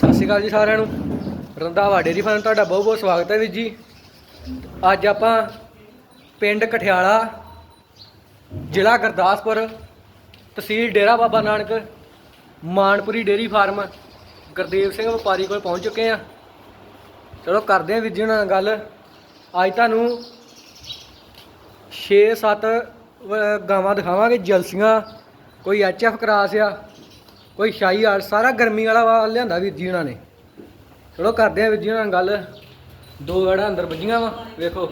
ਸਤਿ ਸ਼੍ਰੀ ਅਕਾਲ ਜੀ ਸਾਰਿਆਂ ਨੂੰ। ਰੰਧਾਵਾ ਡੇਰੀ ਫਾਰਮ ਤੁਹਾਡਾ ਬਹੁਤ ਬਹੁਤ ਸਵਾਗਤ ਹੈ ਵੀਰ ਜੀ। ਅੱਜ ਆਪਾਂ ਪਿੰਡ ਕਠਿਆਲਾ, ਜ਼ਿਲ੍ਹਾ ਗੁਰਦਾਸਪੁਰ, ਤਹਿਸੀਲ ਡੇਰਾ ਬਾਬਾ ਨਾਨਕ, ਮਾਨਪੁਰੀ ਡੇਰੀ ਫਾਰਮ ਗੁਰਦੇਵ ਸਿੰਘ ਵਪਾਰੀ ਕੋਲ ਪਹੁੰਚ ਚੁੱਕੇ ਆ ਚਲੋ ਕਰਦੇ ਆ ਵੀਰ ਜੀ ਉਹਨਾਂ ਨਾਲ ਗੱਲ। ਅੱਜ ਤੁਹਾਨੂੰ 6-7 ਗਾਵਾਂ ਦਿਖਾਵਾਂਗੇ, ਜਲਸੀਆਂ, ਕੋਈ ਐਚਐਫ ਕਰਾਸ ਆ ਕੋਈ ਸ਼ਾਹੀ ਆਲ, ਸਾਰਾ ਗਰਮੀ ਵਾਲਾ ਵਾ ਲਿਆਂਦਾ ਵੀਰ ਜੀ ਉਹਨਾਂ ਨੇ। ਚਲੋ ਕਰਦੇ ਆ ਵੀਰ ਜੀ ਉਹਨਾਂ ਨਾਲ ਗੱਲ। ਦੋ ਵੜਾ ਅੰਦਰ ਵੱਜੀਆਂ ਵਾ, ਵੇਖੋ।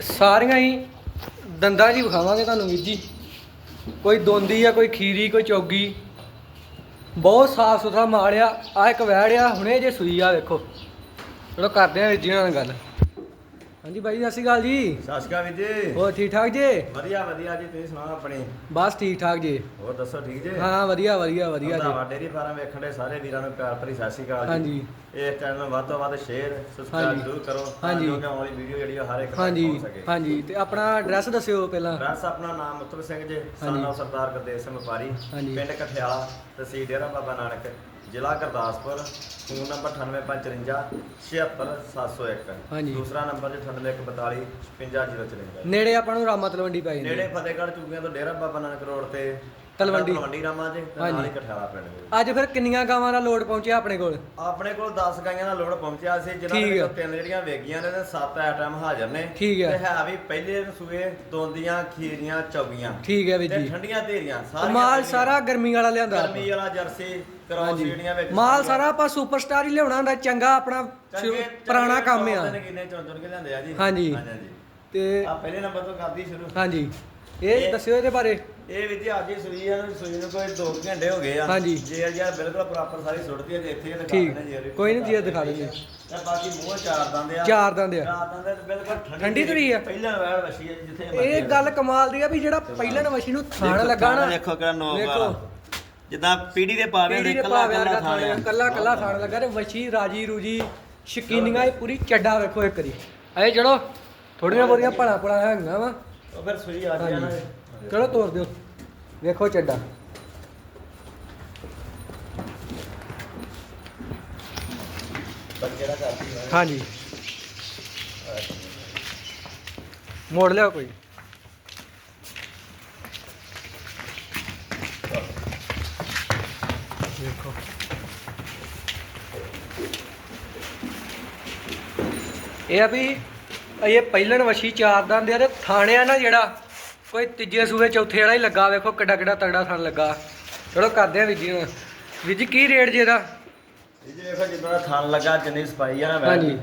ਸਾਰੀਆਂ ਹੀ ਦੰਦਾਂ ਜੀ ਵਿਖਾਵਾਂਗੇ ਤੁਹਾਨੂੰ ਵੀਰ ਜੀ। ਕੋਈ ਦੋਂਦੀ ਆ, ਕੋਈ ਖੀਰੀ, ਕੋਈ ਚੌਗੀ। ਬਹੁਤ ਸਾਫ਼ ਸੁਥਰਾ ਮਾਲ ਆ ਆ ਇੱਕ ਵੈੜ ਆ, ਹੁਣੇ ਜੇ ਸੂਈ ਆ, ਵੇਖੋ। ਚਲੋ ਕਰਦੇ ਆ ਵੀਰ ਜੀ ਉਹਨਾਂ ਨਾਲ ਗੱਲ। ਹਾਂਜੀ ਬਾਈ ਸਤਿ ਸ਼੍ਰੀ ਅਕਾਲ ਜੀ। ਸਤਿ ਸ਼੍ਰੀ ਅਕਾਲ ਵੀਰ ਜੀ। ਹੋਰ ਠੀਕ ਠਾਕ ਜੀ? ਵਧੀਆ ਵਧੀਆ ਜੀ ਤੁਸੀਂ ਸੁਣਾਓ ਆਪਣੀ? ਬਸ ਠੀਕ ਠਾਕ ਜੀ। ਹੋਰ ਦੱਸੋ ਠੀਕ ਜੀ? ਹਾਂ ਵਧੀਆ ਵਧੀਆ ਵਧੀਆ ਜੀ। ਰੰਧਾਵਾ ਡੇਅਰੀ ਫਾਰਮ ਵੇਖਣ ਦੇ ਸਾਰੇ ਵੀਰਾਂ ਨੂੰ ਪਿਆਰ ਭਰੀ ਸਤਿ ਸ਼੍ਰੀ ਅਕਾਲ ਜੀ। ਹਾਂਜੀ। ਇਸ ਚੈਨਲ ਨੂੰ ਵੱਧ ਤੋਂ ਵੱਧ ਸ਼ੇਅਰ ਸਬਸਕ੍ਰਾਈਬ। ਜ਼ਰੂਰ ਕਰੋ ਹਾਂਜੀ। ਤਾਂ ਜੋ ਕਿ ਆਉਣ ਵਾਲੀ ਵੀਡੀਓ ਜਿਹੜੀ ਹਰ ਇੱਕ ਹਾਂਜੀ ਪਹੁੰਚ ਸਕੇ। ਹਾਂਜੀ। ਤੇ ਆਪਣਾ ਐਡਰੈਸ ਦੱਸਿਓ ਪਹਿਲਾਂ। ਰਸ ਆਪਣਾ ਨਾਮ ਮੁੱਤਰ ਸਿੰਘ ਜੀ। ਸਾਨਾ ਸਰਦਾਰ ਗੁਰਦੇਵ ਸਿੰਘ ਵਪਾਰੀ। ਪਿੰਡ ਕਠਿਆਲਾ ਤਹਿਸੀਲ ਡੇਰਾ ਬਾਬਾ ਨਾਨਕ। ਜ਼ਿਲ੍ਹਾ ਗੁਰਦਾਸਪੁਰ ਫੋਨ ਨੰਬਰ 9855 76701 ਹਾਂਜੀ। ਦੂਸਰਾ ਨੰਬਰ ਜੀ 9842 55054 ਨੇੜੇ ਆਪਾਂ ਨੂੰ ਰਾਮਾ ਤਲਵੰਡੀ ਪੈ ਨੇੜੇ ਫਤਿਹਗੜ੍ਹ ਚੂਗੀਆਂ ਤੋਂ ਡੇਰਾ ਬਾਬਾ ਨਾਨਕ ਰੋਡ ਤੇ ਤਲਵੰਡੀ। ਤਲਵੰਡੀ ਰਾਮਾ ਜੀ ਤੇ ਨਾਲ ਹੀ ਹਾਂਜੀ। ਕਠਿਆਲਾ ਪਿੰਡ ਦੇ ਅੱਜ ਫਿਰ ਕਿੰਨੀਆਂ ਗਾਵਾਂ ਦਾ ਲੋਡ ਪਹੁੰਚਿਆ ਆਪਣੇ ਕੋਲ ਆਪਣੇ ਕੋਲ 10 ਗਾਈਆਂ ਦਾ ਲੋਡ ਪਹੁੰਚਿਆ ਸੀ ਜਿਨ੍ਹਾਂ ਠੀਕ ਦੇ ਆ। ਵਿੱਚੋਂ ਤਿੰਨ ਜਿਹੜੀਆਂ ਵੇਗੀਆਂ ਨੇ ਤੇ 7 ਆਈਟਮ ਹਾਜ਼ਰ ਨੇ ਠੀਕ ਆ। ਤੇ ਹੈ ਵੀ ਪਹਿਲੇ ਸੂਏ ਦੋਂਦੀਆਂ ਖੀਰੀਆਂ ਚੌਗੀਆਂ ਠੀਕ ਹੈ ਵੀਰ ਤੇ ਜੀ ਠੰਡੀਆਂ ਧੀਰੀਆਂ ਮਾਲ ਸਾਰਾ ਗਰਮੀ ਵਾਲਾ ਲਿਆਂਦਾ ਗਰਮੀ ਵਾਲਾ ਜਰਸੀ ਹਾਂਜੀ। ਜਿਹੜੀਆਂ ਵਿੱਚ ਮਾਲ ਸਾਰਾ ਆਪਾਂ ਸੁਪਰਸਟਾਰ ਹੀ ਲਿਆਉਣਾ ਹੁੰਦਾ ਚੰਗਾ ਆਪਣਾ ਸ਼ੁਰੂ- ਚੰਗੇ- ਪੁਰਾਣਾ ਕੰਮ ਆ। ਟੌਪ ਦੇ ਨਗੀਨੇ ਚੁਣ ਚੁਣ ਕੇ ਲਿਆਂਦੇ ਆ ਜੀ। ਹਾਂਜੀ। ਹਾਂਜੀ ਤੇ ਆ ਪਹਿਲੇ ਨੰਬਰ ਤੋਂ ਕਰਦੀ ਸ਼ੁਰੂ। ਹਾਂਜੀ। ਇਹ ਇਹ- ਦੱਸਿਓ ਇਹਦੇ ਬਾਰੇ। ਇਹ ਵੀ ਜੀ ਅੱਜ ਹੀ ਸੂਈ ਆ ਨੂੰ ਸੂਈ ਨੂੰ ਕੋਈ 2 ਘੰਟੇ ਹੋ ਗਏ ਆ। ਹਾਂਜੀ। ਜੇ ਯਾਰ ਬਿਲਕੁਲ ਪ੍ਰੋਪਰ ਸਾਰੀ ਸੁੱਟਦੀ ਹੈ ਤੇ ਇੱਥੇ ਹੀ ਦਿਖਾ ਠੀਕ। ਦਿੰਦੇ ਜੀ ਕੋਈ ਨੀ ਜੀ, ਇਹ ਦਿਖਾ ਦਿੰਦੇ। ਤੇ ਬਾਕੀ ਮੂੰਹ ਚਾਰ ਦੰਦੇ ਆ। ਚਾਰ ਦੰਦ ਆ। ਚਾਰ ਦੰਦੇ ਤੇ ਬਿਲਕੁਲ ਠੰਡੀ ਠੰਡੀ ਧਰੀ ਆ। ਪਹਿਲਾਂ ਵੈੜ ਵਸ਼ੀ ਆ ਜੀ, ਜਿੱਥੇ ਇਹ ਗੱਲ ਕਮਾਲ ਦੀ ਆ ਵੀ ਜਿਹੜਾ ਪਹਿਲਣ ਵਸ਼ੀ ਨੂੰ ਥਾਣ ਦੇਖੋ, ਲੱਗਾ ਨਾ। ਦੇਖੋ ਕਿਹੜਾ ਨੋਕ। ਵਾਲਾ। ਜਿੱਦਾਂ ਪੀੜੀ ਦੇ ਪਾਵੇ ਪੀੜੀ ਦੇ ਕੱਲਾ ਭਾਵੇਂ ਕੱਲਾ ਵਰਗਾ ਥਾਣੇ ਥਾਣ ਕੱਲਾ ਕੱਲਾ ਥਾਣ ਲੱਗਾ ਤੇ ਵਸ਼ੀ ਰਾਜੀ ਰੂਜੀ ਸ਼ਕੀਨੀਆਂ ਇਹ ਪੂਰੀ ਚੱਡਾ ਵੇਖੋ ਇੱਕ ਦੀ। ਅਏ ਚਲੋ ਥੋੜੀਆਂ ਬੋਰੀਆਂ ਭਲਾ ਭਲਾ ਹੈਗੀਆਂ ਵਾ। ਉਹ ਫਿਰ ਸੂਈ ਆ ਜੀ ਨਾ। ਹਾਂਜੀ। ਚਲੋ ਤੋਰ ਦਿਓ। ਵੇਖੋ ਚੱਡਾ। ਬੱਚੇ ਦਾ ਕਰਦੀ ਹੈ ਹਾਂਜੀ। ਮੋੜ ਲਿਆ ਕੋਈ ਵੇਖੋ ਇਹ ਆ ਵੀ ਇਹ ਪਹਿਲਣ ਵਸ਼ੀ ਚਾਰ ਦੰਦ ਆ ਤੇ ਥਾਣਿਆ ਨਾ ਜਿਹੜਾ ਕੋਈ ਤੀਜੇ ਸੂਏ ਚੌਥੇ ਵਾਲਾ ਹੀ ਲੱਗਾ ਵੇਖੋ ਕਿੱਡਾ ਕਿੱਡਾ ਤਗੜਾ ਥਣ ਲੱਗਾ ਚਲੋ ਕਰਦੇ ਆ ਵੀਰ ਜੀ ਹੁਣ ਵੀਰ ਜੀ ਕੀ ਰੇਟ ਜੇ ਇਹਦਾ ਇਹ ਜੀ ਜਿੱਦਾਂ ਦਾ ਥਣ ਲੱਗਾ ਜਿੰਨੀ ਸਪਾਈ ਆ ਨਾ ਹਾਂਜੀ। ਦੀ।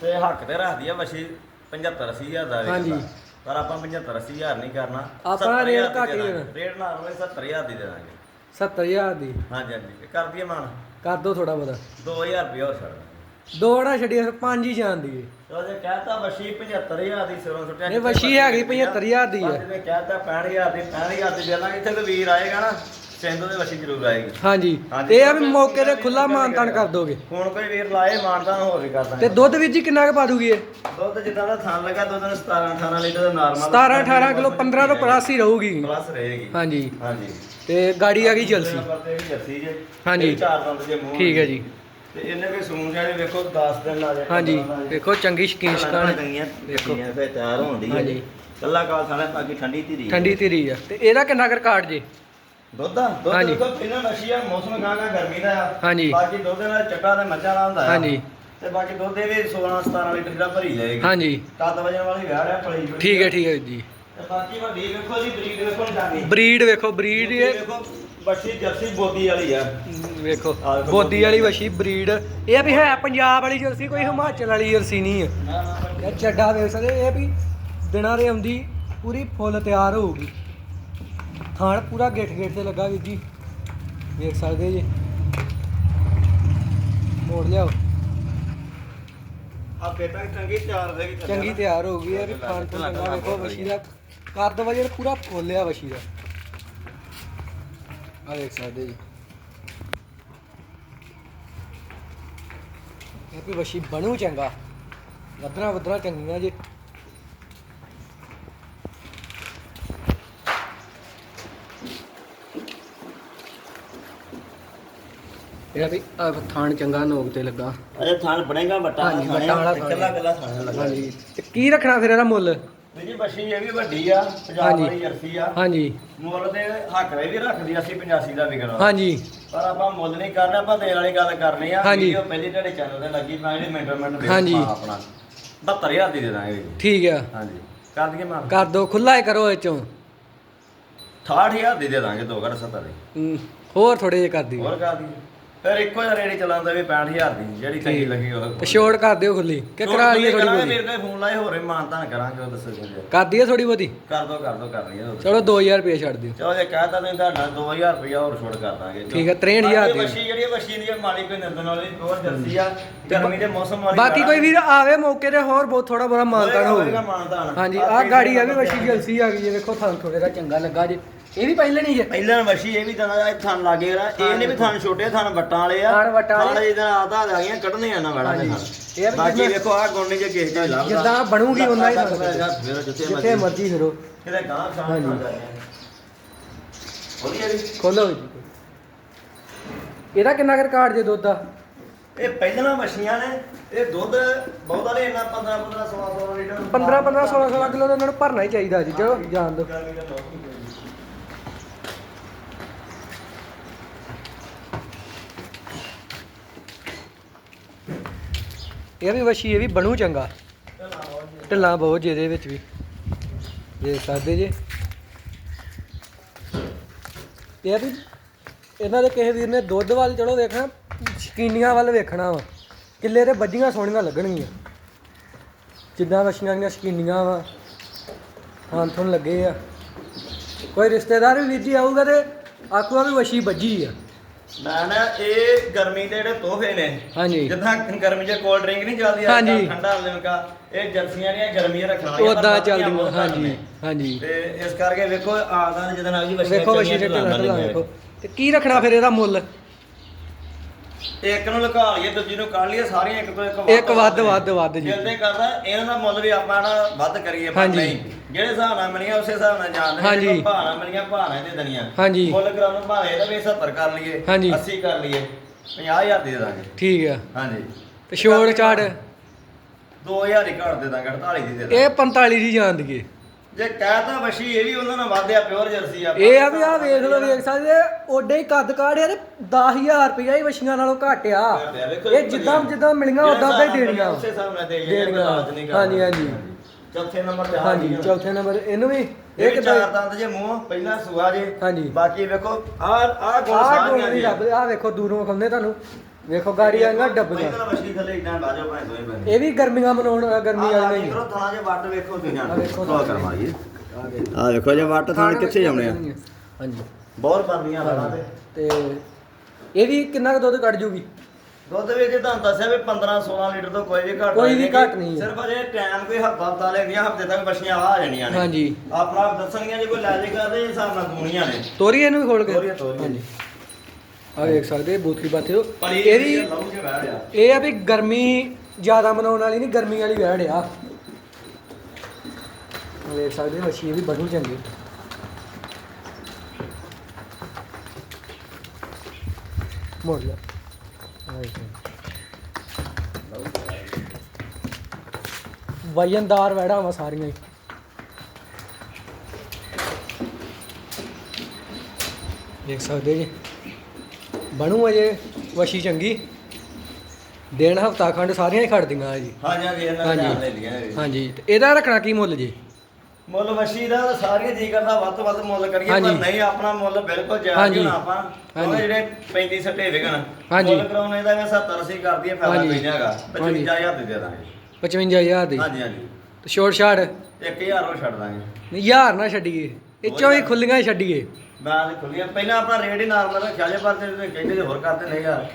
ਤੇ ਹੱਕ ਤੇ ਰੱਖਦੀ ਆ ਵਸ਼ੀ 75 80 ਹਜ਼ਾਰ ਦਾ ਰੇਟ ਹਾਂਜੀ। ਦਾ। ਪਰ ਆਪਾਂ 75 80 ਹਜ਼ਾਰ ਨਹੀਂ ਕਰਨਾ ਆਪਾਂ 70 ਰੇਟ ਘੱਟ ਹੀ ਦੀ ਦੇ ਦੇਣਾ। ਦਾਂਗੇ। ਰੇਟ ਨਾਲ ਹੋਵੇ 70 ਹਜ਼ਾਰ ਦੀ ਦੇ ਦਾਂਗੇ 70000 ਦੀ ਹਾਂਜੀ ਹਾਂਜੀ ਇਹ ਕਰ ਦਈਏ ਮਾਨ ਕਰ ਦੋ ਥੋੜਾ ਬਹੁਤਾ 2000 ਰੁਪਏ ਹੋਰ ਛੱਡ ਦਾਂਗੇ ਦੋ ਨਾ ਛੱਡੀਏ ਫਿਰ ਪੰਜ ਹੀ ਜਾਂਦੀ ਏ ਜੇ ਕਹਤਾ ਵਸ਼ੀ 75000 ਦੀ ਸਿਰੋਂ ਸੁੱਟਿਆ ਇਹ ਵਸ਼ੀ ਹੈਗੀ 75,000 ਦੀ ਆ। ਜੇ ਕਹਤਾ 65000 ਦੀ 65000 ਦੀ ਦੇ ਲਾਂਗੇ ਇੱਥੇ ਕੋਈ ਵੀਰ ਆਏਗਾ ਨਾ ਸਿੰਧੂ ਦੇ ਵਸ਼ੀ ਜ਼ਰੂਰ ਆਏਗੀ। ਹਾਂਜੀ। ਹਾਂਜੀ। ਇਹ ਆ ਵੀ ਮੌਕੇ ਤੇ ਖੁੱਲਾ ਮਾਨਤਾਨ ਕਰ ਦੋਗੇ। ਹੁਣ ਕੋਈ ਵੀਰ ਲਾਏ ਮਾਨਤਾਨ ਹੋਰ ਵੀ ਕਰ ਤੇ ਦੁੱਧ ਵੀਰ ਜੀ ਕਿੰਨਾ ਕੁ ਪਾ ਦੂਗੀ ਇਹ? ਦੁੱਧ ਜਿੱਦਾਂ ਦਾ ਥਾਂ ਲੱਗਾ ਦੁੱਧ ਨੂੰ 17 18 ਲੀਟਰ ਦਾ ਨਾਰਮਲ 17 18 ਕਿਲੋ 15 ਤੋਂ ਪਲੱਸ ਹੀ ਰਹੂਗੀ। ਪਲੱਸ ਰਹੇਗੀ। ਹਾਂਜੀ। ਹਾਂਜੀ। ਤੇ ਗਾੜੀ ਆ ਗਈ ਜਲਸੀ। ਨੰਬਰ ਤੇ ਵੀ ਜਰਸੀ ਜੇ। ਹਾਂਜੀ। ਇਹ ਚਾਰ ਦੰਦ ਜੇ ਮੂੰਹ ਠੀਕ ਹੈ ਜੀ। ਤੇ ਇਹਨੇ ਕੋਈ ਸੂਣ ਜਾਣੇ ਵੇਖੋ 10 ਦਿਨ ਲਾ ਦੇ ਹਾਂਜੀ ਵੇਖੋ ਚੰਗੀ ਸ਼ਕੀਨ ਸ਼ਕਾਨ ਗਈਆਂ ਵੇਖੋ। ਵੇਖੋ ਫੇ ਤਿਆਰ ਹੁੰਦੀ ਹੈ ਹਾਂਜੀ। ਜੀ ਕੱਲਾ ਕਾਲ ਸਾਡਾ ਬਾਕੀ ਠੰਡੀ ਧੀਰੀ ਹੈ। ਠੰਡੀ ਧੀਰੀ ਆ ਤੇ ਇਹਦਾ ਕਿੰਨਾ ਕਰ ਕਾਟ ਜੇ ਦੁੱਧ ਆ ਦੁੱਧ ਹਾਂਜੀ। ਦੇਖੋ ਪਹਿਲਾਂ ਮੱਛੀ ਆ ਮੌਸਮ ਗਾਗਾ ਗਰਮੀ ਦਾ ਆ ਹਾਂਜੀ। ਬਾਕੀ ਦੁੱਧ ਦੇ ਨਾਲ ਚੱਟਾ ਤੇ ਮੱਝਾਂ ਦਾ ਹੁੰਦਾ ਆ ਹਾਂਜੀ। ਤੇ ਬਾਕੀ ਦੁੱਧ ਇਹ ਵੀ 16 17 ਲੀਟਰ ਦਾ ਭਰੀ ਜਾਏਗੀ ਹਾਂਜੀ ਕੱਦ ਵਜਣ ਵਾਲੀ ਵਿਆਹ ਆ ਪਲੀ ਹੋਈ ਠੀਕ ਹੈ। ਠੀਕ ਹੈ ਜੀ ਤੇ ਬਾਕੀ ਵੱਡੀ ਵੇਖੋ ਜੀ ਬਰੀਡ ਵੇਖੋ ਜਾਨੀ ਬਰੀਡ ਵੇਖੋ ਬਰੀਡ ਇਹ ਵੇਖੋ ਬੱਚੀ ਜਰਸੀ ਬੋਦੀ ਵਾਲੀ ਆ ਵੇਖੋ ਬੋਦੀ ਵਾਲੀ ਵਸ਼ੀ ਬਰੀਡ। ਇਹ ਆ ਵੀ ਹੈ ਪੰਜਾਬ ਵਾਲੀ ਜਰਸੀ ਕੋਈ ਹਿਮਾਚਲ ਵਾਲੀ ਜਰਸੀ ਨਹੀਂ ਹੈ ਇਹ ਚੱਡਾ ਵੇਖ ਸਕਦੇ ਇਹ ਵੀ ਦਿਨਾਂ ਦੇ ਆਉਂਦੀ ਪੂਰੀ ਫੁੱਲ ਤਿਆਰ ਹੋਊਗੀ। ਥਾਣ ਪੂਰਾ ਗਿੱਠ ਗਿੱਠ ਤੇ ਲੱਗਾ ਵੀਰ ਜੀ। ਵੇਖ ਸਕਦੇ ਜੀ। ਮੋੜ ਲਿਆਓ। ਆ ਬੇਟਾ ਚੰਗੀ ਤਿਆਰ ਚੰਗੀ ਹੋ ਗਈ ਹੈ ਵੀ ਖਾਣ ਤੋਂ ਚੰਗਾ ਵੇਖੋ ਵਸ਼ੀ ਦਾ। ਕੱਦ ਵਜਨ ਪੂਰਾ ਫੁੱਲਿਆ ਵਸ਼ੀ ਦਾ। ਆ ਵੇਖ ਸਕਦੇ ਜੀ। ਇਹ ਵੀ ਵਸ਼ੀ ਬਣੂ ਚੰਗਾ। ਵਧਣਾ ਵਧਣਾ ਚੰਗੀਆਂ ਜੀ। ਇਹ ਆ ਵੀ ਆਹ ਥਾਣ ਚੰਗਾ ਨੋਕ ਤੇ ਲੱਗਾ। ਅਜੇ ਥਾਣ ਬਣੇਗਾ ਵੱਟਾ ਹਾਂਜੀ, ਵੱਟਾਂ ਵਾਲਾ ਥਾਣ। ਕੱਲਾ ਕੱਲਾ ਥਾਣ ਲੱਗਾ। ਹਾਂਜੀ ਤੇ ਕੀ ਰੱਖਣਾ ਫਿਰ ਇਹਦਾ ਮੁੱਲ? ਵੀ ਜੀ ਬੱਛੀ ਇਹ ਵੀ ਵੱਡੀ ਆ ਪੰਜਾਬ ਹਾਂਜੀ। ਵਾਲੀ ਜਰਸੀ ਆ। ਹਾਂਜੀ। ਮੁੱਲ ਤੇ ਹੱਕ ਵੇ ਵੀ ਰੱਖਦੀ ਅਸੀਂ 85 ਦਾ ਵਿਕਣਾ। ਹਾਂਜੀ। ਪਰ ਆਪਾਂ ਮੁੱਲ ਨਹੀਂ ਕਰਨਾ ਆਪਾਂ ਦੇਣ ਵਾਲੀ ਗੱਲ ਕਰਨੀ ਆ। ਹਾਂਜੀ। ਵੀਡੀਓ ਪਹਿਲੀ ਤੁਹਾਡੇ ਚੈਨਲ ਤੇ ਲੱਗੀ ਮੈਂ ਜਿਹੜੀ ਮੇਜਰਮੈਂਟ ਹਾਂਜੀ। ਆਪਣਾ। 72000 ਦੀ ਦੇ ਦਾਂਗੇ ਜੀ। ਠੀਕ ਆ। ਹਾਂਜੀ। ਕਰ ਦਈਏ ਮਾਨ ਕਰ ਦੋ ਖੁੱਲਾ ਹੀ ਕਰੋ ਇਹ ਚੋਂ। 68000 ਦੀ ਦੇ ਦਾਂਗੇ ਦੋ ਘੜ 70 ਦੀ ਹਮ, ਹੋਰ ਥੋੜੇ ਜਿਹੇ ਕਰ ਦਿਓ ਹੋਰ ਕਰ ਦਈਏ। ਫਿਰ ਇੱਕੋ ਜਿਹਾ ਰੇੜੀ ਚਲਾਉਂਦਾ ਵੀ 65000 ਦੀ ਜਿਹੜੀ ਚੰਗੀ ਲੱਗੀ ਉਹ। ਤੇ ਛੋੜ ਕਰ ਦਿਓ ਖੁੱਲੀ। ਕਿ ਕਰਾ ਲਈਏ ਥੋੜੀ ਬਹੁਤੀ? ਮੇਰੇ ਕੋਲ ਫੋਨ ਲਾਏ ਹੋਰੇ ਮਾਨਤਾਨ ਕਰਾਂਗੇ ਉਹ ਦੱਸੋ ਜੀ ਕਰ ਦਈਏ ਥੋੜੀ ਬਹੁਤੀ? ਕਰ ਦੋ ਕਰ ਦੋ ਕਰ ਲਈਏ। ਚਲੋ 2000 ਰੁਪਏ ਛੱਡ ਦਿਓ। ਚਲੋ ਜੇ ਕਹਿਤਾ ਨਹੀਂ ਤੁਹਾਡਾ 2000 ਰੁਪਇਆ ਹੋਰ ਛੋੜ ਕਰ ਦਾਂਗੇ ਠੀਕ ਹੈ, 63,000 ਦੀ। ਮੱਛੀ ਜਿਹੜੀ ਮੱਛੀ ਦੀ ਮਾੜੀ ਕੋਈ ਨਿੰਦਣ ਵਾਲੀ ਹੋਰ ਜਰਸੀ ਆ। ਗਰਮੀ ਦੇ ਮੌਸਮ ਵਾਲੀ ਬਾਕੀ ਕੋਈ ਵੀਰ ਆਵੇ ਮੌਕੇ ਤੇ ਹੋਰ ਬਹੁਤ ਥੋੜਾ ਬੜਾ ਮਾਨਤਾਨ ਹੋਊਗਾ ਮਾਨਤਾਨ ਹਾਂਜੀ ਆਹ ਗਾੜੀ ਆ ਵੀ ਵਸ਼ੀ ਜਲਸੀ ਆ ਗਈ ਵੇਖੋ ਥਾਂ ਥੋੜੇ ਦਾ ਚੰਗਾ ਲੱਗਾ ਜੇ। ਇਹ ਵੀ ਪਹਿਲੇ ਨਹੀਂ ਜੇ ਪਹਿਲਾਂ ਮੱਛੀ ਇਹ ਵੀ ਦਣਾ ਇਹ ਥਣ ਲੱਗੇ ਨਾ ਇਹ ਨਹੀਂ ਵੀ ਥਣ ਛੋਟੇ ਥਣ ਵੱਟਾਂ ਵਾਲੇ ਆ। ਥਣ ਵੱਟਾਂ ਵਾਲੇ। ਜਿਹਦਾ ਆ ਗਈਆਂ ਕੱਢਣੇ ਆ ਨਾ ਵੜਾ ਦੇ ਵੀ ਬਾਕੀ ਵੇਖੋ ਆ ਗੁੰਨੇ ਜੇ ਕਿਸੇ ਚ ਲੱਭਦਾ। ਜਿੱਦਾਂ ਬਣੂਗੀ ਓਨਾ ਹੀ ਫਿਰ ਜਿੱਥੇ ਮਰਜ਼ੀ। ਫਿਰੋ। ਕਿਤੇ ਗਾਂ ਖਾਂ ਹਾਂਜੀ। ਖੋਲੋ ਜੀ। ਇਹਦਾ ਕਿੰਨਾ ਕੁ ਰਿਕਾਰਡ ਜੇ ਦੁੱਧ ਦਾ? ਇਹ ਪਹਿਲਾਂ ਮੱਛੀਆਂ ਨੇ। ਇਹ ਦੁੱਧ ਬਹੁਤਾ ਨਹੀਂ ਇੰਨਾ 15 15 16 16 ਲੀਟਰ 15 15 16 16 ਕਿਲੋ ਦਾ ਇਹਨਾਂ ਨੂੰ ਭਰਨਾ ਹੀ ਚਾਹੀਦਾ ਜੀ। ਚਲੋ ਜਾਣ ਦਿਓ ਗਰਮੀ ਦਾ ਮੌਸਮ ਹੈ ਜੀ। ਇਹ ਵੀ ਵਸ਼ੀ, ਇਹ ਵੀ ਬਣੂ ਚੰਗਾ। ਢਿੱਲਾਂ ਬਹੁਤ ਜਿਹਦੇ ਵਿੱਚ ਵੀ। ਦੇਖ ਸਕਦੇ ਜੇ। ਇਹ ਵੀ, ਇਹਨਾਂ ਦੇ ਕਿਸੇ ਵੀਰ ਨੇ ਦੁੱਧ ਵੱਲ ਚਲੋ ਦੇਖਣਾ ਸ਼ਕੀਨੀਆਂ ਵੱਲ ਵੇਖਣਾ ਵਾ। ਕਿੱਲੇ ਤੇ ਵੱਜੀਆਂ ਸੋਹਣੀਆਂ ਲੱਗਣਗੀਆਂ। ਜਿੱਦਾਂ ਵਸ਼ੀਆਂ ਦੀਆਂ ਸ਼ਕੀਨੀਆਂ ਵਾ। ਹਾਂ, ਤੁਹਾਨੂੰ ਲੱਗੇ ਆ। ਕੋਈ ਰਿਸ਼ਤੇਦਾਰ ਵੀ ਵੀਰ ਜੀ ਆਊਗਾ ਤੇ ਆਖੂਗਾ ਵੀ ਵਸ਼ੀ ਵੱਜੀ ਆ। ਮੈਂ ਨਾ ਇਹ ਗਰਮੀ ਦੇ ਜਿਹੜੇ ਤੋਹਫੇ ਨੇ ਹਾਂਜੀ। ਜਿੱਦਾਂ ਗਰਮੀ 'ਚ ਕੋਲਡ ਡਰਿੰਕ ਨਹੀਂ ਚੱਲਦੀ ਹਾਂਜੀ। ਕੱਲ੍ਹ ਠੰਡਾ ਲਿਮਕਾ ਇਹ ਜਰਸੀਆਂ ਦੀਆਂ ਗਰਮੀਆਂ ਰੱਖਣ ਵਾਲੀਆਂ ਉਦਾਂ ਪਰ ਵਧੀਆ ਚੱਲਦੀਆਂ ਬਹੁਤ ਘੱਟ ਹਾਂਜੀ ਨੇ। ਹਾਂਜੀ। ਤੇ ਇਸ ਕਰਕੇ ਵੇਖੋ ਆਦਾ ਜਦੋਂ ਨਾਲ ਜੀ ਵਸ਼ੀਆਂ ਵੇਖੋ ਵਸ਼ੀ ਦੇ ਢਿੱਲਾਂ ਢਿੱਲਾਂ ਵੇਖੋ ਤੇ ਕੀ ਰੱਖਣਾ ਫਿਰ ਇਹਦਾ ਮੁੱਲ? ਇੱਕ ਨੂੰ ਲੁਕਾ ਲਈਏ ਦੂਜੀ ਨੂੰ ਕੱਢ ਲਈਏ ਸਾਰੀਆਂ ਇੱਕ ਤੋਂ ਇੱਕ ਇੱਕ ਵੱਧ ਵੱਧ ਵੱਧ ਜੀ। ਜਿਲਦੇ ਕਰਦਾ ਇਹਨਾਂ ਦਾ ਮੁੱਲ ਵੀ ਆਪਾਂ ਨਾ ਵੱਧ ਕਰੀਏ ਪਰ ਹਾਂਜੀ। ਨਹੀਂ। ਜਿਹੜੇ ਹਿਸਾਬ ਨਾਲ ਮਿਲੀਆਂ ਉਸੇ ਹਿਸਾਬ ਨਾਲ ਜਾਣਦੇ ਹਾਂਜੀ। ਜੇ ਭਾਣਾ ਮਿਲੀਆਂ ਭਾਣਾ ਤੇ ਦਨੀਆਂ ਹਾਂਜੀ। ਮੁੱਲ ਕਰਾਂ ਨੂੰ ਭਾਵੇਂ ਇਹਦਾ ਵੀ 70 ਕਰ ਲਈਏ ਹਾਂਜੀ। 80 ਕਰ ਲਈਏ 50000 ਦੇ ਦਾਂਗੇ। ਠੀਕ ਆ। ਹਾਂਜੀ। ਤੇ ਛੋੜ ਛਾੜ 2000 ਹੀ ਘੱਟ ਦੇ ਦਾਂਗੇ 48 ਦੀ ਦੇ ਦਾਂਗੇ। ਇਹ 45 ਦੀ ਜਾਣ ਦੀਏ ਜੇ ਕਹਿਤਾ ਵਸ਼ੀ ਇਹ ਵੀ ਉਹਨਾਂ ਨਾਲ ਵਾਧਿਆ ਪਿਓਰ ਜਰਸੀ ਆ ਇਹ ਆ ਵੀ ਆ ਵੇਖ ਲਓ ਵੇਖ ਸਕਦੇ ਓਡੇ ਹੀ ਕੱਦ ਕਾੜਿਆ ਤੇ 10000 ਰੁਪਇਆ ਹੀ ਵਸ਼ੀਆਂ ਨਾਲੋਂ ਘੱਟ ਆ ਇਹ ਜਿੱਦਾਂ ਜਿੱਦਾਂ ਮਿਲੀਆਂ ਉਦਾਂ ਉਦਾਂ ਹੀ ਦੇਣੀਆਂ ਉਸੇ ਹਿਸਾਬ ਨਾਲ ਦੇ ਦੇਣੀਆਂ। ਹਾਂਜੀ, ਹਾਂਜੀ। ਚੌਥੇ ਨੰਬਰ ਤੇ ਆ ਹਾਂਜੀ। ਚੌਥੇ ਨੰਬਰ ਇਹਨੂੰ ਵੀ ਇਹ ਕਿਦਾਂ ਚਾਰ ਦੰਦ ਜੇ ਮੂੰਹ ਪਹਿਲਾਂ ਸੁਆ ਜੇ ਹਾਂਜੀ। ਬਾਕੀ ਵੇਖੋ ਆ ਆ ਗੁਣ ਆਹ ਸਾਰੀਆਂ ਆ ਵੇਖੋ ਦੂਰੋਂ ਖੰਦੇ ਤੁਹਾਨੂੰ ਵੇਖੋ ਗਾੜੀ ਆਂਗਾ ਡੱਬੀਆਂ ਪਹਿਲਾਂ ਮਛਲੀ ਥੱਲੇ ਇਦਾਂ ਬਾਜੋ ਭਾਵੇਂ ਦੋਵੇਂ ਬੰਦੇ। ਇਹ ਵੀ ਗਰਮੀਆਂ ਮਨਾਉਣ ਗਰਮੀ ਵਾਲੇ ਨਹੀਂ। ਕਰੋ ਥਾਂ ਜੇ ਵੱਟ ਵੇਖੋ ਤੁਸੀਂ ਆ ਵੇਖੋ ਸੋ ਕਰਵਾਈਏ ਆ ਵੇਖੋ ਜੇ। ਵੱਟ ਥਾਂ ਕਿੱਥੇ ਜਾਉਣੇ ਆ? ਹਾਂਜੀ। ਬਹੁਤ ਬਣਦੀਆਂ ਵਾਲਾ ਤੇ। ਤੇ ਇਹ ਵੀ ਕਿੰਨਾ ਕੁ ਦੁੱਧ ਕੱਢ ਜੂਗੀ? ਦੁੱਧ ਵੀ ਜੇ ਤੁਹਾਨੂੰ ਦੱਸਿਆ ਵੀ 15 16 ਲੀਟਰ ਤੋਂ ਕੋਈ ਵੀ ਘੱਟ ਕੋਈ ਵੀ ਨਹੀਂ ਘੱਟ ਨਹੀਂ। ਹੈ। ਸਿਰਫ ਅਜੇ ਟਾਈਮ ਕੋਈ ਹਫਤਾ ਹਫਤਾ ਲੈਂਦੀਆਂ ਹਫ਼ਤੇ ਤੱਕ ਬੱਛੀਆਂ ਆ ਜਾਣੀਆਂ ਨੇ। ਹਾਂਜੀ। ਆਪਣਾ ਦੱਸਣਗੀਆਂ ਜੇ ਕੋਈ ਲੈ ਜਾਏਗਾ ਤੇ ਇਸ ਹਿਸਾਬ ਨਾਲ ਦੂਣੀਆਂ ਨੇ। ਤੋਰੀ ਇਹਨੂੰ ਵੀ ਖੋਲ ਕੇ। ਤੋਰੀਏ, ਤੋਰੀਏ। ਹਾਂਜੀ। ਆ ਵੇਖ ਸਕਦੇ ਬੂਥੀ ਬਾਤੇ ਹੋ ਪਰ ਇਹ ਕੇ ਆ ਵੀ ਗਰਮੀ ਜ਼ਿਆਦਾ ਮਨਾਉਣ ਵਾਲੀ ਨਹੀਂ ਗਰਮੀ ਵਾਲੀ ਵਹਿੜ ਆ ਵੇਖ ਸਕਦੇ ਮੱਛੀ ਇਹ ਵੀ ਬੜੂ ਚੰਗੀ। ਮੋੜ ਲੈ। ਵਜਨਦਾਰ ਵਹਿੜਾਂ ਵਾ ਸਾਰੀਆਂ ਹੀ। ਦੇਖ ਸਕਦੇ ਜੀ। ਬਣੂ ਅਜੇ ਵਸ਼ੀ ਚੰਗੀ ਦਿਨ ਹਫਤਾ ਖੰਡ ਸਾਰੀਆਂ ਹੀ ਖੜਦੀਆਂ ਜੀ ਹਾਂਜੀ ਹਾਂਜੀ ਇਹਨਾਂ। ਨੇ ਲੈ ਇਹ। ਹਾਂਜੀ ਤੇ ਇਹਦਾ ਰੱਖਣਾ ਕੀ ਮੁੱਲ ਜੀ ਮੁੱਲ ਵਸ਼ੀ ਦਾ ਤਾਂ ਸਾਰੀਆਂ ਜੀ ਕਰਦਾ ਵੱਧ ਤੋਂ ਵੱਧ ਮੁੱਲ ਕਰੀਏ ਪਰ ਹਾਂਜੀ। ਨਹੀਂ ਆਪਣਾ ਮੁੱਲ ਬਿਲਕੁਲ ਜਾਇਜ਼ ਹਾਂਜੀ। ਹੋਣਾ ਆਪਾਂ ਹਾਂਜੀ। ਉਹ ਜਿਹੜੇ 35 ਸੱਟੇ ਵਿਕਣ ਹਾਂਜੀ। ਮੁੱਲ ਕਰਾਉਣੇ ਦਾ ਮੈਂ 70 ਅਸੀਂ ਕਰ ਦਈਏ ਫਾਇਦਾ ਹਾਂਜੀ। ਨਹੀਂ ਹੈਗਾ ਹਾਂਜੀ। 55000 ਦੇ ਦੇ ਦਾਂਗੇ 55000 ਦੀ ਹਾਂਜੀ ਹਾਂਜੀ ਤੇ ਛੋੜ ਛਾੜ 1000 ਉਹ ਛੱਡ ਦਾਂਗੇ ਨਹੀਂ ਹਜ਼ਾਰ ਨਾ ਛੱਡੀਏ ਇਹ ਚੋਂ ਹੀ ਖੁੱਲੀਆਂ ਹੀ ਛੱਡੀਏ ਬਾਅਦ ਖੁੱਲੀਆਂ ਪਹਿਲਾਂ ਆਪਣਾ ਰੇਟ ਹੀ ਨਾਰਮਲ ਰੱਖਿਆ ਜੇ ਪਰ ਤੇ ਕਹਿੰਦੇ ਜੇ ਹੋਰ ਕਰਦੇ ਨਹੀਂ ਯਾਰ।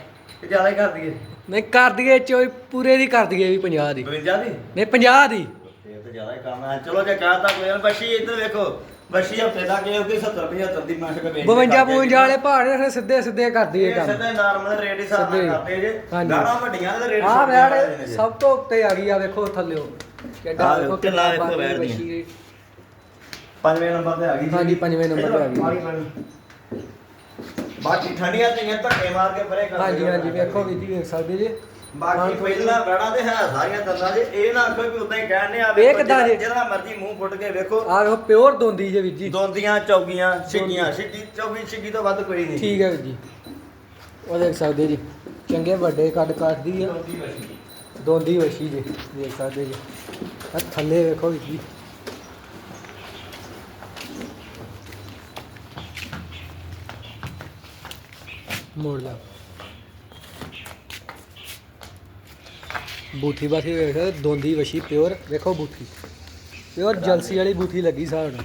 ਤੇ ਜ਼ਿਆਦਾ ਹੀ ਕਰ ਦਈਏ। ਨਹੀਂ ਕਰ ਦਈਏ ਚੋਂ ਹੀ ਪੂਰੇ ਦੀ ਕਰ ਦਈਏ ਵੀ 50 ਦੀ। 52 ਦੀ? ਨਹੀਂ 50 ਦੀ। ਇਹ ਤਾਂ ਜ਼ਿਆਦਾ ਹੀ ਕੰਮ ਹੈ ਚਲੋ ਜੇ ਕਹਤਾ ਕੋਈ ਨਾ ਬੱਛੀ ਇੱਧਰ ਵੇਖੋ। ਬੱਛੀ ਹਫ਼ਤੇ ਦਾ ਕੇ ਉਹਦੀ 70 75 ਦੀ ਮਾਸ਼ਕ ਵੇਚ 52 52 ਵਾਲੇ ਪਹਾੜੇ ਸਿੱਧੇ ਸਿੱਧੇ ਕਰ ਦਈਏ ਕੰਮ। ਸਿੱਧਾ ਨਾਰਮਲ ਰੇਟ ਹੀ ਸਿੱਧੇ। ਕਰਦੇ ਜੇ। ਗਾਣਾ ਵੱਡੀਆਂ ਦੇ ਰੇਟ ਵੈੜ ਜੇ। ਸਭ ਤੋਂ ਉੱਤੇ ਆ ਗਈ ਆ ਵੇਖੋ ਥੱਲਿਓ। ਕਿੱਡਾ ਵੇਖੋ ਕਿੰਨਾ ਵੇਖੋ ਵੈੜ ਦੀਆਂ। ਪੰਜਵੇਂ ਨੰਬਰ ਤੇ ਆ ਗਈ ਜੀ। ਹਾਂਜੀ, ਪੰਜਵੇਂ ਨੰਬਰ ਤੇ ਆ ਗਈ। ਬਾਕੀ ਠੰਡੀਆਂ ਤੇ ਧੱਕੇ ਮਾਰ ਕੇ ਪਰੇ ਕਰ ਹਾਂਜੀ। ਹਾਂਜੀ ਵੇਖੋ ਵੀਰ ਜੀ ਵੇਖ ਸਕਦੇ ਜੀ। ਬਾਕੀ ਪਹਿਲਾਂ ਬੜਾ ਤੇ ਹੈ ਸਾਰੀਆਂ ਦੰਦਾਂ ਜੇ। ਇਹ ਨਾ ਕੋਈ ਵੀ ਉਦਾਂ ਹੀ ਕਹਿਣੇ ਆ ਇਹ ਕਿੱਦਾਂ ਜੀ? ਜਿਹਦਾ ਮਰਜ਼ੀ ਮੂੰਹ ਫੁੱਟ ਕੇ ਵੇਖੋ। ਆ ਵੇਖੋ ਪਿਓਰ ਦੋਂਦੀ ਜੇ ਵੀਰ ਜੀ। ਦੋਂਦੀਆਂ ਚੌਗੀਆਂ ਛਿੱਗੀਆਂ ਛਿੱਗੀ ਚੌਗੀ ਛਿੱਗੀ ਤੋਂ ਵੱਧ ਕੋਈ ਨਹੀਂ। ਠੀਕ ਹੈ ਵੀਰ ਜੀ। ਉਹ ਦੇਖ ਸਕਦੇ ਜੀ। ਚੰਗੇ ਵੱਡੇ ਕੱਦ ਕੱਟਦੀ ਆ। ਦੋਂਦੀ ਵਸ਼ੀ ਦੋਂਦੀ ਵਸ਼ੀ ਜੀ ਦੇਖ ਸਕਦੇ ਜੀ। ਆ ਥੱਲੇ ਵੇਖੋ ਵੀਰ ਜੀ। ਮੋੜ ਲਾ ਬੂਥੀ ਬਾਥੀ ਵੇਖ ਸਕਦੇ ਦੋਂਦੀ ਵਸ਼ੀ ਪਿਓਰ। ਵੇਖੋ ਬੂਥੀ। ਪਿਓਰ ਜਲਸੀ ਵਾਲੀ ਬੂਥੀ ਲੱਗੀ ਸਾਡ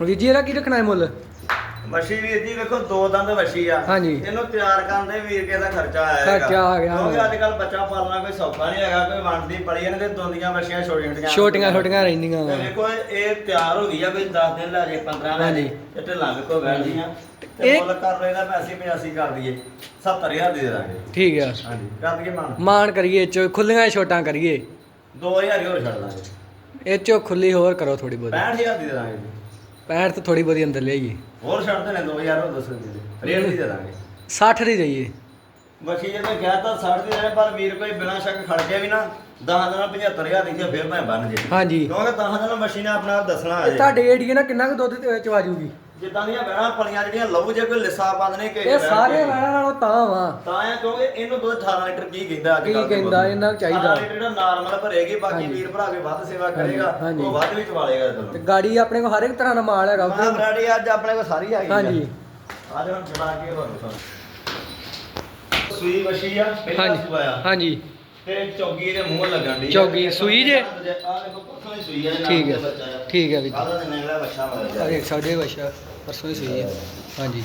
ਵੀਰ ਜੀ, ਇਹਦਾ ਕੀ ਰੱਖਣਾ ਹੈ ਮੁੱਲ? ਵਸ਼ੀ ਵੀਰ ਜੀ ਵੇਖੋ ਦੋ ਦੰਦ ਵਸ਼ੀ ਆ। ਹਾਂਜੀ। ਇਹਨੂੰ ਤਿਆਰ ਕਰਨ ਦੇ ਵੀਰ ਕੇ ਦਾ ਖਰਚਾ ਆਇਆ ਖਰਚਾ ਆ ਗਿਆ। ਕਿਉਂਕਿ ਅੱਜ ਕੱਲ ਬੱਚਾ ਪਾਲਣਾ ਕੋਈ ਸੌਖਾ ਨਹੀਂ ਹੈਗਾ ਕੋਈ ਵੰਡਦੀ ਪੜੀ ਇਹਨਾਂ ਦੇ ਦੋਂਦੀਆਂ ਵਸ਼ੀਆਂ ਛੋਟੀਆਂ ਛੋਟੀਆਂ ਛੋਟੀਆਂ ਰਹਿੰਦੀਆਂ ਤੇ ਵੇਖੋ ਇਹ ਤਿਆਰ ਹੋ ਗਈ ਆ ਕੋਈ 10 ਦਿਨ ਲੈ ਜੇ 15 ਲੈ ਹਾਂਜੀ। ਤੇ ਢਿੱਲਾਂ ਕੋ ਬੈਠਦੀਆਂ ਤੇ ਇਹ- ਮੁੱਲ ਕਰ ਲੈਣਾ ਪੈਸੇ 85 ਕਰ ਦਈਏ 70000 ਦੇ ਦਾਂਗੇ। ਠੀਕ ਆ। ਹਾਂਜੀ ਕਰ ਦਈਏ ਮਾਨ। ਮਾਨ ਕਰੀਏ ਇਹ ਚੋ ਖੁੱਲੀਆਂ ਛੋਟਾਂ ਕਰੀਏ। 2000 ਹੀ ਹੋਰ ਛੱਡ ਦਾਂਗੇ। ਇਹ ਚੋ ਖੁੱਲੀ ਹੋਰ ਕਰੋ ਥੋੜੀ ਬਹੁਤੀ। 65000 ਦੀ ਦੇ ਦਾਂਗੇ। ਜੀ। 65 ਤੋਂ ਥੋੜੀ ਬਹੁਤੀ ਅੰਦਰ ਲਿਆਈਏ। ਹੋਰ ਛੱਡ ਦੇਣੇ 2000 ਹੋਰ ਦੱਸੋ ਜੀ ਰੇਟ ਦੀ ਦੇ ਦਾਂਗੇ। 60 ਦੀ ਜਾਈਏ। ਬਖੀ ਜੇ ਮੈਂ ਕਹਿਤਾ 60 ਦੀ ਦੇਣੇ ਪਰ ਵੀਰ ਕੋਈ ਬਿਨਾਂ ਸ਼ੱਕ ਖੜ ਗਿਆ ਵੀ ਨਾ 10 ਦਿਨਾਂ 75000 ਦੀ ਫਿਰ ਮੈਂ ਬਣ ਜੇ। ਹਾਂਜੀ। ਕਿਉਂਕਿ 10 ਦਿਨਾਂ ਮਸ਼ੀਨ ਆਪਣੇ ਆਪ ਦੱਸਣਾ ਆ ਜੇ। ਤੁਹਾਡੇ ਏਡੀਏ ਨਾਲ ਕਿੰਨਾ ਕੁ ਦੁੱਧ ਤੇ ਚਵਾ ਜੂਗੀ ਜਿੱਦਾਂ ਦੀਆਂ ਬਹਿਣਾ ਪਲੀਆਂ ਜਿਹੜੀਆਂ ਲਹੂ ਜੇ ਕੋਈ ਲਿੱਸਾ ਬੰਦ ਨਹੀਂ ਕਿਸੇ ਇਹ ਸਾਰੇ। ਵੈਣਾ ਨਾਲੋਂ ਤਾਂ ਵਾ ਤਾਂ ਆ ਕਿਉਂਕਿ ਇਹਨੂੰ ਦੁੱਧ 18 ਲੀਟਰ ਕੀ ਕਹਿੰਦਾ ਅੱਜ ਕੀ ਕੱਲ੍ਹ ਦੇ ਕਹਿੰਦਾ। ਇਹਨਾਂ ਨੂੰ ਚਾਹੀਦਾ। 18 ਲੀਟਰ ਜਿਹੜਾ ਨਾਰਮਲ ਭਰੇਗੀ ਬਾਕੀ ਹਾਂਜੀ। ਵੀਰ ਭਰਾ ਕੇ ਵੱਧ ਸੇਵਾ ਕਰੇਗਾ ਹਾਂਜੀ। ਉਹ ਵੱਧ ਵੀ ਚਵਾਲੇਗਾ ਤੇ ਤੁਹਾਨੂੰ ਗਾੜੀ ਆਪਣੇ ਕੋਲ ਹਰ ਇੱਕ ਤਰ੍ਹਾਂ ਦਾ ਮਾਲ ਹੈਗਾ ਮਾਂ ਬਰਾੜੀ ਅੱਜ ਆਪਣੇ ਕੋਲ ਸਾਰੀ ਆ ਗਈ। ਹਾਂਜੀ ਅੱਜ ਹੁਣ ਚਲਾ ਕੇ ਤੁਹਾਨੂੰ ਸੂਈ ਵਸ਼ੀ ਆ ਪਹਿਲਾ ਹਾਂਜੀ ਸੂਆ ਆ ਹਾਂਜੀ ਤੇ ਚੌਗੀ ਦੇ ਮੂੰਹ ਲੱਗਣ ਦੀ ਚੌਗੀ, ਸੂਈ ਜੇ? ਆ ਦੇਖੋ ਪਰਸੋਂ ਸੂਈ ਠੀਕ ਦੇ ਹੈ। ਠੀਕ ਹੈ ਵੀਰ ਕੱਲ੍ਹ ਦਾ ਨਿਕਲਿਆ ਬੱਚਾ ਮਰ ਪਰਸੋਂ ਹੀ ਸਹੀ ਹੈ ਹਾਂਜੀ।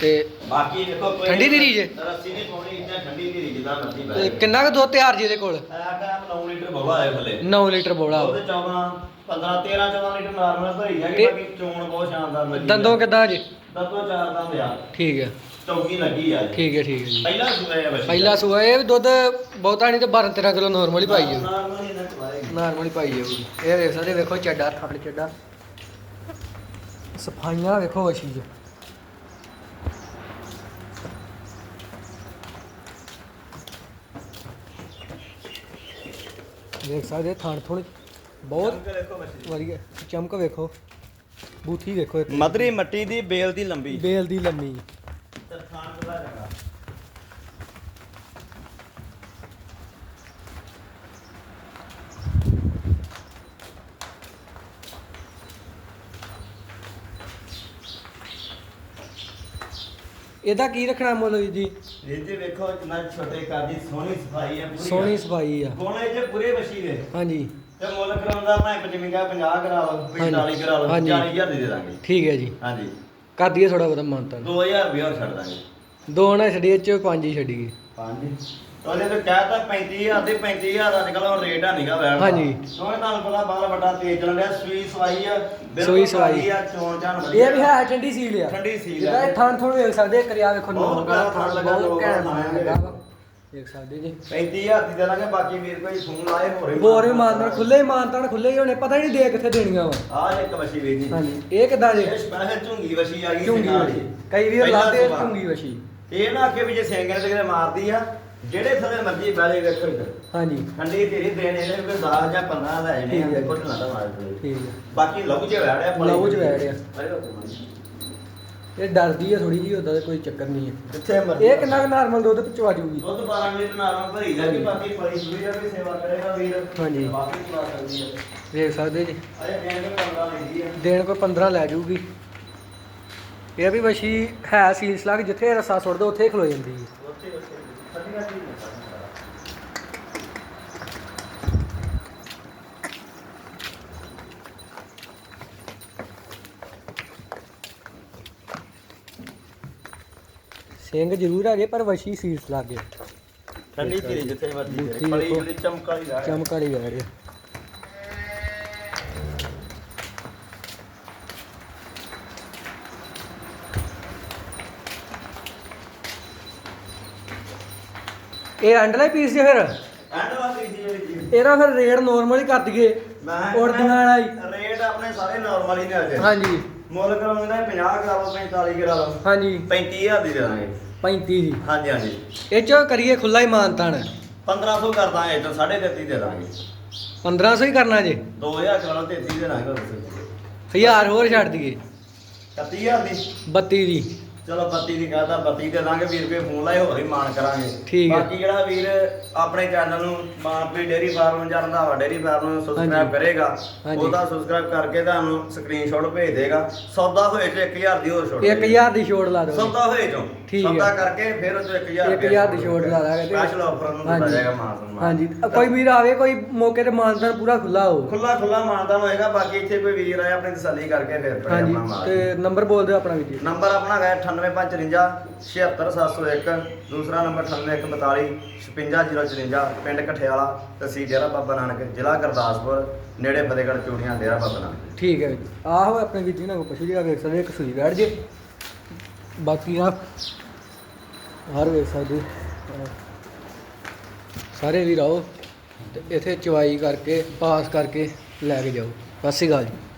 ਤੇ ਬਾਕੀ ਦੇਖੋ ਕੋਈ ਠੰਡੀ ਦੀ ਹੈ? ਰੱਸੀ ਨਹੀਂ ਪਾਉਣੀ ਇੱਦਾਂ ਠੰਡੀ ਦੀ ਰੀਝ ਜਿੱਦਾਂ ਮਰਜ਼ੀ ਤੇ ਬੈ ਕਿੰਨਾ ਕੁ ਦੁੱਧ ਤਿਆਰ ਜੀ ਇਹਦੇ ਕੋਲ? ਟਾਈਮ 9 ਲੀਟਰ ਬੋਲਾ ਹੈ ਥੱਲੇ। 9 ਲੀਟਰ ਬੋਲਾ ਉਹਦੇ 14 15 13 14 ਲੀਟਰ ਨਾਰਮਲ ਭਰੀ ਤੇ- ਬਾਕੀ ਚੋਣ ਬਹੁਤ ਸ਼ਾਨਦਾਰ ਲੱਗੀ ਦੰਦੋਂ ਕਿੱਦਾਂ ਜੀ? ਦੰਦੋਂ ਚਾਰ ਦੰਦ ਆ। ਠੀਕ ਹੈ। ਚੌਗੀ ਲੱਗੀ ਆ ਜੀ। ਠੀਕ ਹੈ ਠੀਕ ਹੈ ਜੀ। ਪਹਿਲਾ ਸੂਆ ਹੈ ਬੱਚਾ ਪਹਿਲਾ ਸੂਆ ਇਹ ਵੀ ਦੁੱਧ ਬਹੁਤਾ ਨਹੀਂ ਤੇ 12 13 ਕਿਲੋ ਨਾਰਮਲ ਹੀ ਪਾਈ ਜਾਊ। ਨਾਰਮਲ ਹੀ ਇਹਨਾਂ ਚਵਾਏਗੀ ਨਾਰਮਲ ਹੀ ਪਾਈ ਜਾਊਗੀ ਇਹ ਵੇਖ ਸਕਦੇ ਵੇਖੋ ਚੱਡਾ ਥੱਪੜ ਚੱਡਾ। ਸਫਾਈਆਂ ਵੇਖੋ ਵਸ਼ੀ ਜੀ ਦੇਖ ਸਕਦੇ ਥਾਣ ਥੋੜੀ ਬਹੁਤ ਦੇਖੋ ਬੱਚੀ ਵਧੀਆ। ਚਮਕ ਵੇਖੋ। ਬੂਥੀ ਵੇਖੋ ਇੱਕ। ਮਦਰੀ ਮੱਟੀ ਦੀ ਬੇਲ ਦੀ ਲੰਬੀ। ਬੇਲ ਦੀ ਲੰਮੀ ਤੇ ਥਾਣ ਖੁੱਲਾ ਚੰਗਾ ਇਹਦਾ ਕੀ ਰੱਖਣਾ ਮੁੱਲ ਵੀਰ ਜੀ? ਇਹ ਜੀ ਵੇਖੋ ਕਿੰਨਾ ਛੋਟੇ ਕਾਦੀ ਸੋਹਣੀ ਸਫ਼ਾਈ ਹੈ ਪੂਰੀ। ਸੋਹਣੀ ਸਫ਼ਾਈ ਆ। ਗੋਣੇ ਜੇ ਪੂਰੇ ਵਸ਼ੀ ਦੇ ਹਾਂਜੀ। ਤੇ ਮੁੱਲ ਕਰਾਉਂਦਾ ਮੈਂ 55 50 ਕਰਾ ਲਓ ਹਾਂਜੀ। 45 ਕਰਾ ਲਓ ਹਾਂਜੀ। 40000 ਦੀ ਦੇ ਦਾਂਗੇ। ਠੀਕ ਹੈ ਜੀ। ਹਾਂਜੀ। ਕਰ ਦਈਏ ਥੋੜਾ ਬਹੁਤਾ ਮਾਨਤਾ। 2000 ਰੁਪਏ ਹੋਰ ਛੱਡ ਦਾਂਗੇ। ਦੋ ਨਾ ਛੱਡੀਏ ਚ ਪੰਜ ਹੀ ਛੱਡੀਏ। ਪੰਜ। ਉਹਦੇ ਤੇ ਕਹਿਤਾ 35000 ਦੇ 35000 ਅੱਜ ਕੱਲ੍ਹ ਹੁਣ ਰੇਟ ਆ ਨਿਗਾ ਵੈਣ ਹਾਂਜੀ। ਕਿਉਂਕਿ ਤੁਹਾਨੂੰ ਪਤਾ ਬਾਹਰ ਵੱਡਾ ਤੇਜ਼ ਚੱਲਣ ਡਿਆ ਸੂਈ ਸਵਾਈ ਆ ਬਿਲਕੁਲ ਸੂਈ ਸਵਾਈ। ਖਾਲੀ ਆ ਚੋਣ ਚਾਣ ਇਹ ਵੀ ਹੈ ਠੰਡੀ ਸੀਲ ਆ ਠੰਡੀ ਸੀਲ ਇਹਦਾ ਆ। ਇਹ ਥਾਣ ਥੋੜਾ ਵੇਖ ਸਕਦੇ ਕਰਿਆ ਵੇਖੋ ਬਹੁਤ ਨੋਕ ਪਿਆਰਾ ਥਾਣ ਥਣ ਲੱਗਾ, ਬਹੁਤ ਲੋਕ ਘੈਂਟ ਥਾਣ ਥਾਣ ਲੱਗਾ ਵਾ। ਦੇਖ ਸਕਦੇ ਜੀ 35000 ਦੀ ਦੇ ਦਾਂਗੇ ਬਾਕੀ ਵੀਰ ਕੋਈ ਫੋਨ ਲਾਏ ਹੋਰ ਵੀ ਹੋਰ ਵੀ ਮਾਨਤਾਨ ਖੁੱਲੇ ਹੀ ਮਾਨਤਾਨ ਖੁੱਲੇ ਹੀ ਹੋਣੇ ਪਤਾ ਹੀ ਨਹੀਂ ਦੇ ਕਿੱਥੇ ਦੇਣੀਆਂ ਵਾ ਆ ਇੱਕ ਵਸ਼ੀ ਵੀਰ ਜੀ ਹਾਂਜੀ ਇਹ ਕਿਦਾਂ ਜੇ ਇਹ ਸਪੈਸ਼ਲ ਝੁੰਗੀ ਵਸ਼ੀ ਆ ਗਈ ਝੁੰਗੀ ਵਸ਼ੀ ਦੀ। ਕਈ ਵੀਰ ਪਹਿਲਾ ਲਾਦੇ ਸੁਭਾਅ। ਝੁੰਗੀ ਵਸ਼ੀ ਇਹ ਨਾ ਆਖੇ ਵੀ ਜੇ ਸਿੰਘਾਂ ਤੇ ਕਿਤੇ ਮਾਰਦੀ ਆ ਜਿਹੜੇ ਥਲੇ ਮਰਜ਼ੀ ਬੈਲੇ ਵੇਖੋ ਇੱਧਰ ਹਾਂਜੀ। ਠੰਡੀ ਤੇਰੀ ਦੇਣ ਇਹਨੇ ਕੋਈ 10 ਜਾਂ 15 ਲੈ ਜਾਣੇ ਆ ਠੀਕ। ਦੇਖੋ ਢਲਾ ਦਾ ਮਾਰ ਦੇ ਠੀਕ ਹੈ। ਬਾਕੀ ਲਹੂ ਚ ਵੜਿਆ ਲਹੂ 'ਚ ਰੁਕ ਮਾਰੀ। ਇਹ ਡਰਦੀ ਆ ਥੋੜੀ ਜੀ ਉਹਦਾ ਤਾਂ ਕੋਈ ਚੱਕਰ ਨਹੀਂ ਹੈ। ਜਿੱਥੇ ਮਰਜ਼ੀ ਇਹ ਕਿੰਨਾ ਨਾਰਮਲ ਦੁੱਧ ਪਿਚਵਾ ਜੂਗੀ। ਦੁੱਧ 12 ਲੀਟਰ ਨਾਲ ਭਰੀ ਜਾਗੀ ਬਾਕੀ ਪਲੀ ਸੂਈ ਦਾ ਵੀ ਸੇਵਾ ਕਰੇਗਾ ਵੀਰ। ਹਾਂਜੀ। ਬਾਕੀ ਚਲਾ ਸਕਦੀ ਹੈ ਵੇਖ ਸਕਦੇ ਜੀ। ਅਰੇ ਦੇਣ ਦੇ 15 ਲੈਂਦੀ ਹੈ ਦੇਣ ਕੋਈ 15 ਲੈ ਜੂਗੀ। ਇਹ ਵੀ ਵਸ਼ੀ ਹੈ ਸੀਲਸ ਲੱਗ ਜਿੱਥੇ ਰਸਾ ਸੁੱਟ ਦੋ ਉੱਥੇ ਹੀ ਖਲੋ ਜਾਂਦੀ ਹੈ। ਉੱਥੇ ਉੱਥੇ ਸਿੰਘ ਜ਼ਰੂਰ ਹੈਗੇ ਪਰ ਵਸ਼ੀ ਸੀਲਸ ਲੱਗ ਗਏ ਠੰਡੀ ਚੀਜ਼ ਜਿੱਥੇ ਮਰਜ਼ੀ ਬੂਥੀ ਕਰੇ ਪਲੀ ਦੇਖੋ। ਜਿਹੜੀ ਚਮਕ ਵਾਲੀ ਦਾ ਚਮਕ ਵਾਲੀ ਜਾ ਰਹੀ ਇਹ ਐਂਡ ਵਾਲੇ ਪੀਸ ਜੇ ਫਿਰ? ਐਂਡ ਵਾਲੀ ਦੀ ਜਿਹੜੀ ਇਹਦਾ ਫਿਰ ਰੇਟ ਨਾਰਮਲ ਹੀ ਕਰ ਦਈਏ ਮੈਂ ਉੜਦੀਆਂ ਵਾਲਾ ਹੀ। ਰੇਟ ਆਪਣੇ ਸਾਰੇ ਨਾਰਮਲ ਹੀ ਨੇ ਅਜੇ। ਹਾਂਜੀ। ਮੁੱਲ ਕਰਾਉਂਦੇ ਨੇ 50 ਕਰਾ ਲਓ 45 ਕਰਾ ਲਓ। ਹਾਂਜੀ। 35000 ਦੀ ਦੇ ਦਾਂਗੇ 35 ਦੀ। ਹਾਂਜੀ ਹਾਂਜੀ। ਇਹ ਚ ਕਰੀਏ ਖੁੱਲਾ ਹੀ ਮਾਨਤਾਨ। 1500 ਕਰ ਦਾਂਗੇ ਤਾਂ 3.5 ਦੇ ਦਾਂਗੇ। 1500 ਹੀ ਕਰਨਾ ਜੇ? 2000 ਕਰਾ ਲਓ 33 ਦੇ ਦਾਂਗੇ ਹੋਰ। ਹਜ਼ਾਰ ਹੋਰ ਛੱਡ ਦਈਏ। 31000 ਦੀ। 32 ਦੀ। ਚਲੋ 32 ਦੀ ਕਹਤਾ 32 ਦੇ ਦਾਂਗੇ ਵੀਰ ਰੁਪਏ ਫੋਨ ਲਾਏ ਹੋਰ ਹੀ ਮਾਨ ਕਰਾਂਗੇ ਠੀਕ ਹੈ। ਬਾਕੀ ਜਿਹੜਾ ਵੀਰ ਆਪਣੇ ਚੈਨਲ ਨੂੰ ਮਾਨਪੀ ਡੇਰੀ ਫਾਰਮ ਜਾਂ ਰੰਧਾਵਾ ਡੇਰੀ ਫਾਰਮ ਨੂੰ ਸਬਸਕ੍ਰਾਈਬ। ਕਰੇਗਾ ਹਾਂਜੀ। ਉਹਦਾ ਸਬਸਕ੍ਰਾਈਬ ਕਰਕੇ ਤੁਹਾਨੂੰ ਸਕਰੀਨਸ਼ਾਟ ਭੇਜ ਦੇਗਾ ਸੌਦਾ ਹੋਏ ਤੇ 1000 ਦੀ ਹੋਰ ਛੋਟ 1000 ਦੀ ਛੋਟ ਲਾ ਦਿਓ ਸੌਦਾ ਹੋਏ ਚੋਂ ਠੀਕ ਹੈ। ਸੌਦਾ ਕਰਕੇ ਫਿਰ ਉਹ 1000 ਇੱਕ ਹਜ਼ਾਰ ਦੀ ਛੋਟ ਲਾ ਦਾਂਗੇ ਤੇ- ਸਪੈਸ਼ਲ ਆਫਰ ਨੂੰ ਦਿੱਤਾ ਹਾਂਜੀ। ਜਾਏਗਾ ਮਾਨ। ਸਨਮਾਨ ਹਾਂਜੀ ਕੋਈ ਵੀਰ ਆਵੇ ਕੋਈ ਮੌਕੇ ਤੇ ਮਾਨਤਾਨ ਪੂਰਾ ਖੁੱਲਾ ਹੋ ਖੁੱਲਾ ਖੁੱਲਾ ਮਾਨਦਾਨ ਹੋਏਗਾ ਬਾਕੀ ਇੱਥੇ ਕੋਈ ਵੀਰ ਆਏ ਆਪਣੀ ਤਸੱਲੀ ਕਰਕੇ ਫਿਰ ਪੜੇ ਹਾਂਜੀ ਆਪਣਾ ਮਾਲ। ਤੇ ਨੰਬਰ ਬੋਲ ਦਿਓ ਆਪਣਾ ਵੀਰ ਜੀ। ਨੰਬਰ ਆਪਣਾ ਹੈ 98554 76701 ਦੂਸਰਾ ਨੰਬਰ 98142 56054 ਪਿੰਡ ਕਠਿਆਲਾ ਤਹਿਸੀਲ ਡੇਰਾ ਬਾਬਾ ਨਾਨਕ ਜ਼ਿਲ੍ਹਾ ਗੁਰਦਾਸਪੁਰ ਨੇੜੇ ਫਤਿਹਗੜ੍ਹ ਚੂੜੀਆਂ ਡੇਰਾ ਬਾਬਾ ਨਾਨਕ। ਠੀਕ ਹੈ ਵੀਰ ਆਹੋ ਆਪਣੇ ਵੀਰ ਜੀ ਨਾਲ ਪਸ਼ੂ ਜਿਹੜਾ ਵੇਖ ਸਕਦੇ ਇੱਕ ਸੂਈ ਬੈਠ ਜੇ। ਬਾਕੀ ਆ, ਹਰ ਵੇਖ ਸਕਦੇ ਸਾਰੇ ਵੀਰ ਆਓ ਤੇ ਇੱਥੇ ਚਵਾਈ ਕਰਕੇ, ਪਾਸ ਕਰਕੇ ਲੈ ਕੇ ਜਾਓ। ਸਤਿ ਸ਼੍ਰੀ ਅਕਾਲ ਜੀ।